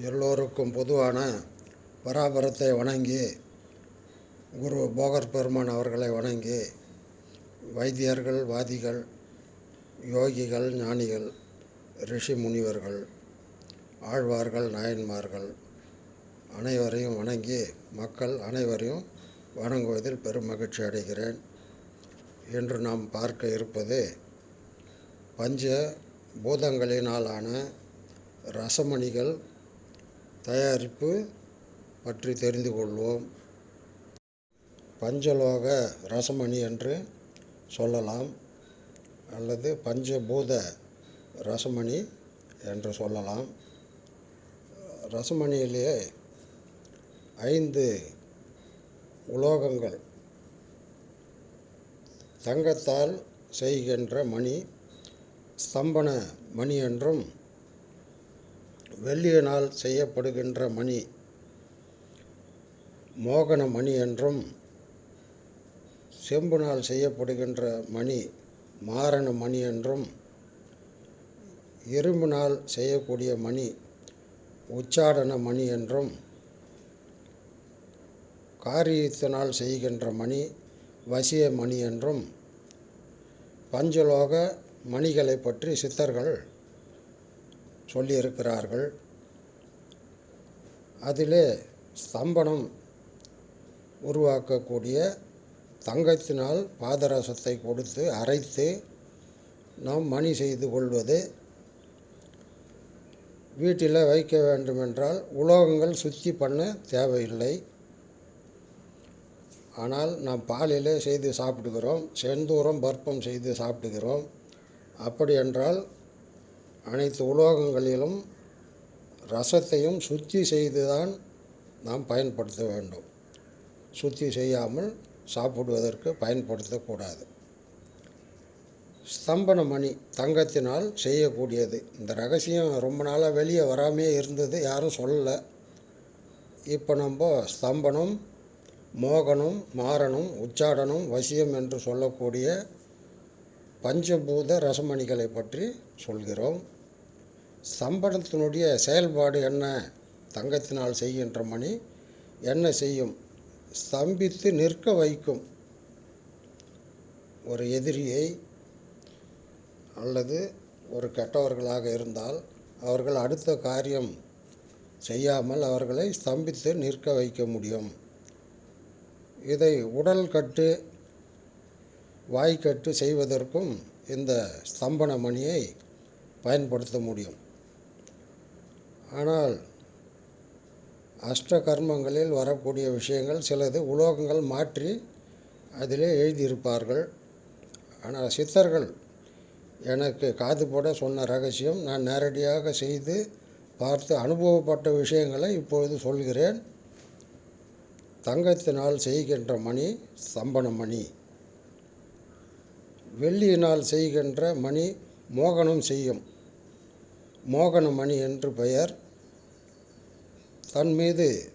எல்லோருக்கும் பொதுவான பராபரத்தை வணங்கி குரு போகர் பெருமான் அவர்களை வணங்கி வைத்தியர்கள் வாதிகள் யோகிகள் ஞானிகள் ரிஷி முனிவர்கள் ஆழ்வார்கள் நாயன்மார்கள் அனைவரையும் வணங்கி மக்கள் அனைவரையும் வணங்குவதில் பெரும் மகிழ்ச்சி அடைகிறேன். இன்று நாம் பார்க்க இருப்பது பஞ்ச பூதங்களினாலான ரசமணிகள் தயாரிப்பு பற்றி தெரிந்து கொள்வோம். பஞ்சலோக ரசமணி என்று சொல்லலாம் அல்லது பஞ்சபூத ரசமணி என்று சொல்லலாம். ரசமணியிலே ஐந்து உலோகங்கள் தங்கத்தால் செய்கின்ற மணி ஸ்தம்பன மணி என்றும் வெள்ளியினால் செய்யப்படுகின்ற மணி. மோகன மணி என்றும் செம்புனால் செய்யப்படுகின்ற மணி மாரண மணி என்றும் இரும்பினால் செய்யக்கூடிய மணி உச்சாடன மணி என்றும் காரியத்தினால் செய்கின்ற மணி வசிய மணி என்றும் பஞ்சலோக மணிகளை பற்றி சித்தர்கள் சொல்லியிருக்கிறார்கள். அதிலே ஸ்தம்பனம் உருவாக்கக்கூடிய தங்கத்தினால் பாதரசத்தை கொடுத்து அரைத்து நாம் மணி செய்து கொள்வது. வீட்டில் வைக்க வேண்டுமென்றால் உலோகங்கள் சுத்தி பண்ண தேவையில்லை. ஆனால் நாம் பாலிலே செய்து சாப்பிடுகிறோம் செந்தூரம் பர்ப்பம் செய்து சாப்பிடுகிறோம். அப்படி என்றால் அனைத்து உலோகங்களிலும் ரசத்தையும் சுத்தி செய்து தான் நாம் பயன்படுத்த வேண்டும். சுத்தி செய்யாமல் சாப்பிடுவதற்கு பயன்படுத்தக்கூடாது. ஸ்தம்பன மணி தங்கத்தினால் செய்யக்கூடியது. இந்த ரகசியம் ரொம்ப நாளாக வெளியே வராமே இருந்தது யாரும் சொல்லலை. இப்போ நம்ம ஸ்தம்பனம் மோகனம் மாரணம் உச்சாடனம் வசியம் என்று சொல்லக்கூடிய பஞ்சபூத ரசமணிகளை பற்றி சொல்கிறோம். ஸ்தம்பனத்தினுடைய செயல்பாடு என்ன? தங்கத்தினால் செய்கின்ற மணி என்ன செய்யும்? ஸ்தம்பித்து நிற்க வைக்கும். ஒரு எதிரியை அல்லது ஒரு கெட்டவர்களாக இருந்தால் அவர்கள் அடுத்த காரியம் செய்யாமல் அவர்களை ஸ்தம்பித்து நிற்க வைக்க முடியும். இதை உடல் கட்டு வாய்க்கட்டு செய்வதற்கும் இந்த ஸ்தம்பன மணியை பயன்படுத்த முடியும். ஆனால் அஷ்ட கர்மங்களில் வரக்கூடிய விஷயங்கள் சிலது உலோகங்கள் மாற்றி அதிலே எழுதியிருப்பார்கள். ஆனால் சித்தர்கள் எனக்கு காது போட சொன்ன ரகசியம் நான் நேரடியாக செய்து பார்த்து அனுபவப்பட்ட விஷயங்களை இப்பொழுது சொல்கிறேன். தங்கத்தினால் செய்கின்ற மணி ஸ்தம்பன மணி வெள்ளியினால் செய்கின்ற மணி மோகனம் செய்யும். மோகன மணி என்று பெயர். தன் மீது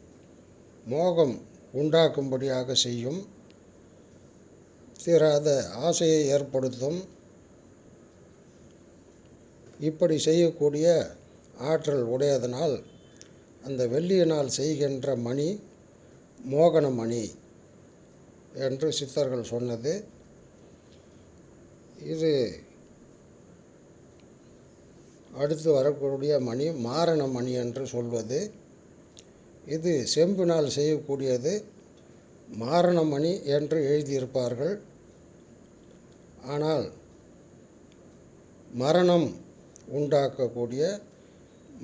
மோகம் உண்டாக்கும்படியாக செய்யும். தீராத ஆசையை ஏற்படுத்தும். இப்படி செய்யக்கூடிய ஆற்றல் உடையதனால் அந்த வெள்ளியினால் செய்கின்ற மணி மோகன மணி என்று சித்தர்கள் சொன்னது. இது அடுத்து வரக்கூடிய மணி மாரண மணி என்று சொல்வது. இது செம்பினால் செய்யக்கூடியது மாரணமணி என்று எழுதியிருப்பார்கள். ஆனால் மரணம் உண்டாக்கக்கூடிய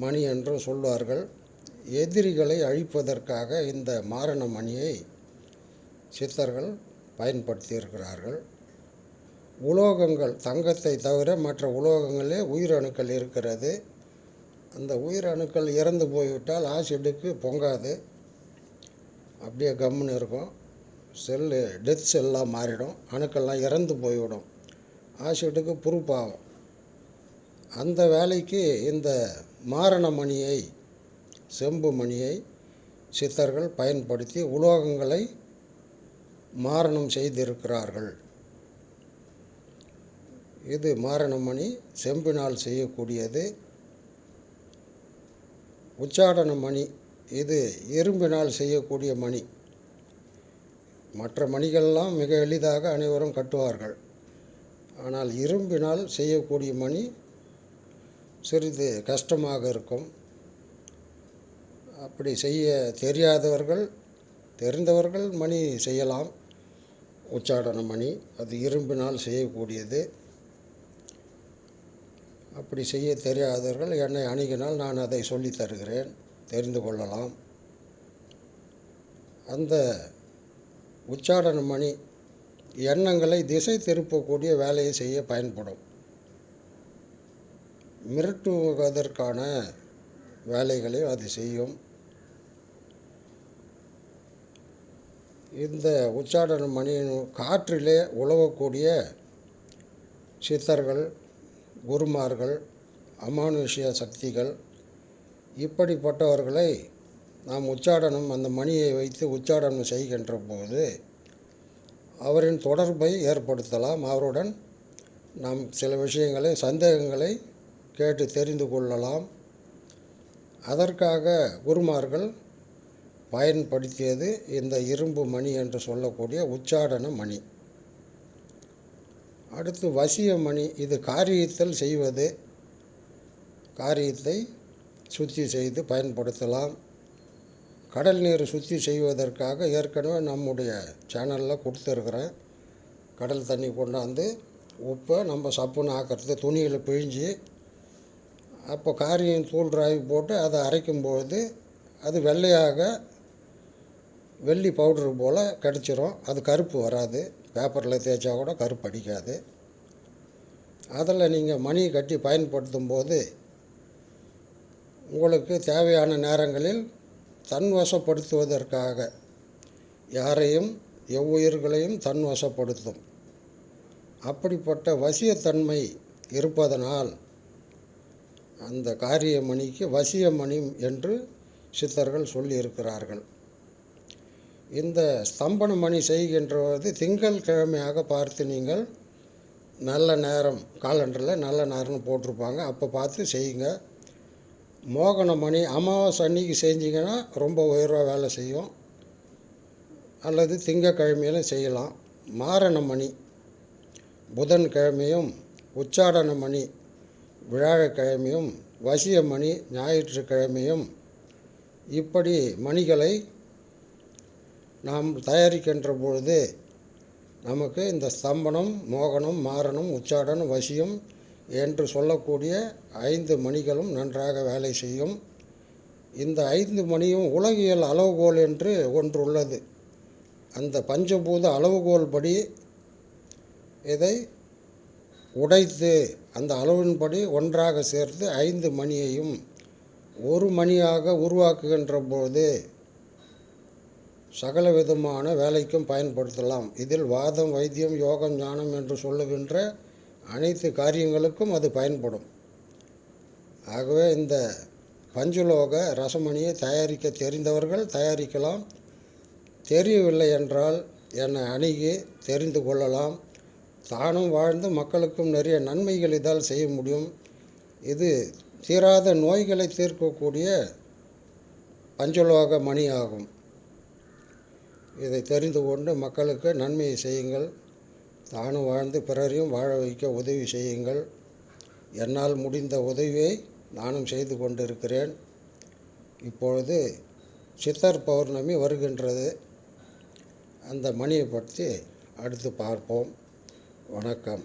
மணி என்றும் சொல்வார்கள். எதிரிகளை அழிப்பதற்காக இந்த மாரண மணியை சித்தர்கள் பயன்படுத்தியிருக்கிறார்கள். உலோகங்கள் தங்கத்தை தவிர மற்ற உலோகங்களே உயிரணுக்கள் இருக்கிறது. அந்த உயிரணுக்கள் இறந்து போய்விட்டால் ஆசிடுக்கு பொங்காது. அப்படியே கம்முன்னு இருக்கும். செல்லு டெத் செல்லாக மாறிடும். அணுக்கள்லாம் இறந்து போய்விடும். ஆசிடுக்கு பொறுப்பாகும். அந்த வேலைக்கு இந்த மாரண மணியை செம்பு மணியை சித்தர்கள் பயன்படுத்தி உலோகங்களை மாரணம் செய்திருக்கிறார்கள். இது மாரணமணி செம்பினால் செய்யக்கூடியது. உச்சாடன மணி இது இரும்பினால் செய்யக்கூடிய மணி. மற்ற மணிகள்லாம் மிக எளிதாக அனைவரும் கட்டுவார்கள். ஆனால் இரும்பினால் செய்யக்கூடிய மணி சிறிது கஷ்டமாக இருக்கும். அப்படி செய்ய தெரியாதவர்கள் தெரிந்தவர்கள் மணி செய்யலாம். உச்சாடன மணி அது இரும்பினால் செய்யக்கூடியது. அப்படி செய்ய தெரியாதவர்கள் என்னை அணுகினால் நான் அதை சொல்லித் தருகிறேன். தெரிந்து கொள்ளலாம். அந்த உச்சாரண மணி எண்ணங்களை திசை திருப்பக்கூடிய வேலையை செய்ய பயன்படும். மிரட்டுவதற்கான வேலைகளையும் அது செய்யும். இந்த உச்சாடன மணியின் காற்றிலே உழவக்கூடிய சித்தர்கள் குருமார்கள் அமானுஷ்ய சக்திகள் இப்படிப்பட்டவர்களை நாம் உச்சாடனம் அந்த மணியை வைத்து உச்சாடனம் செய்கின்ற போது அவரின் தொடர்பை ஏற்படுத்தலாம். அவருடன் நாம் சில விஷயங்களை சந்தேகங்களை கேட்டு தெரிந்து கொள்ளலாம். அதற்காக குருமார்கள் பயன்படுத்தியது இந்த இரும்பு மணி என்று சொல்லக்கூடிய உச்சாடன மணி. அடுத்து வசிய மணி இது காரியத்தில் செய்வது. காரியத்தை சுத்தி செய்து பயன்படுத்தலாம். கடல் நீர் சுத்தி செய்வதற்காக ஏற்கனவே நம்முடைய சேனலில் கொடுத்துருக்குறேன். கடல் தண்ணி கொண்டாந்து உப்பை நம்ம சப்புன்னு ஆக்கிறது துணியில் பிழிஞ்சு அப்போ காரியம் தூள் ராவி போட்டு அதை அரைக்கும்போது அது வெள்ளையாக வெள்ளி பவுடரு போல் கிடச்சிரும். அது கருப்பு வராது. பேப்பரில் தேய்ச்சா கூட கருப்பு அடிக்காது. அதில் நீங்கள் மணி கட்டி பயன்படுத்தும் போது உங்களுக்கு தேவையான நேரங்களில் தன்வசப்படுத்துவதற்காக யாரையும் எவ்வுயிர்களையும் தன்வசப்படுத்தும். அப்படிப்பட்ட வசியத்தன்மை இருப்பதனால் அந்த காரியமணிக்கு வசியமணி என்று சித்தர்கள் சொல்லியிருக்கிறார்கள். இந்த ஸ்தம்பன மணி செய்கின்றது திங்கள் கிழமையாக பார்த்து நீங்கள் நல்ல நேரம் காலண்டரில் நல்ல நேரம்னு போட்டிருப்பாங்க. அப்போ பார்த்து செய்யுங்க. மோகன மணி அமாவாசை அன்னைக்கு செஞ்சிங்கன்னா ரொம்ப உயர்வாக வேலை செய்யும். அல்லது திங்கக்கிழமையிலும் செய்யலாம். மாரண மணி புதன்கிழமையும் உச்சாடன மணி வியாழக்கிழமையும் வசிய மணி ஞாயிற்றுக்கிழமையும் இப்படி மணிகளை நாம் தயாரிக்கின்ற பொழுது நமக்கு இந்த ஸ்தம்பனம் மோகனம் மாரணம் உச்சாடனம் வசியம் என்று சொல்லக்கூடிய ஐந்து மணிகளும் நன்றாக வேலை செய்யும். இந்த ஐந்து மணியும் உலகியல் அளவுகோல் என்று ஒன்று உள்ளது அந்த பஞ்சபூத அளவுகோல் படி இதை உடைத்து அந்த அளவின்படி ஒன்றாக சேர்த்து ஐந்து மணியையும் ஒரு மணியாக உருவாக்குகின்ற போது சகல விதமான வேலைக்கும் பயன்படுத்தலாம். இதில் வாதம் வைத்தியம் யோகம் ஞானம் என்று சொல்லுகின்ற அனைத்து காரியங்களுக்கும் அது பயன்படும். ஆகவே இந்த பஞ்சுலோக ரசமணியை தயாரிக்க தெரிந்தவர்கள் தயாரிக்கலாம். தெரியவில்லை என்றால் என்னை அணுகி தெரிந்து கொள்ளலாம். தானும் வாழ்ந்து மக்களுக்கும் நிறைய நன்மைகள் இதால் செய்ய முடியும். இது தீராத நோய்களை தீர்க்கக்கூடிய பஞ்சலோக மணி ஆகும் இதை தெரிந்து கொண்டு மக்களுக்கு நன்மையை செய்யுங்கள். தானும் வாழ்ந்து பிறரையும் வாழ வைக்க உதவி செய்யுங்கள். என்னால் முடிந்த உதவியை நானும் செய்து கொண்டிருக்கிறேன். இப்பொழுது சித்தர் பௌர்ணமி வருகின்றது. அந்த மணியை பற்றி அடுத்து பார்ப்போம். வணக்கம்.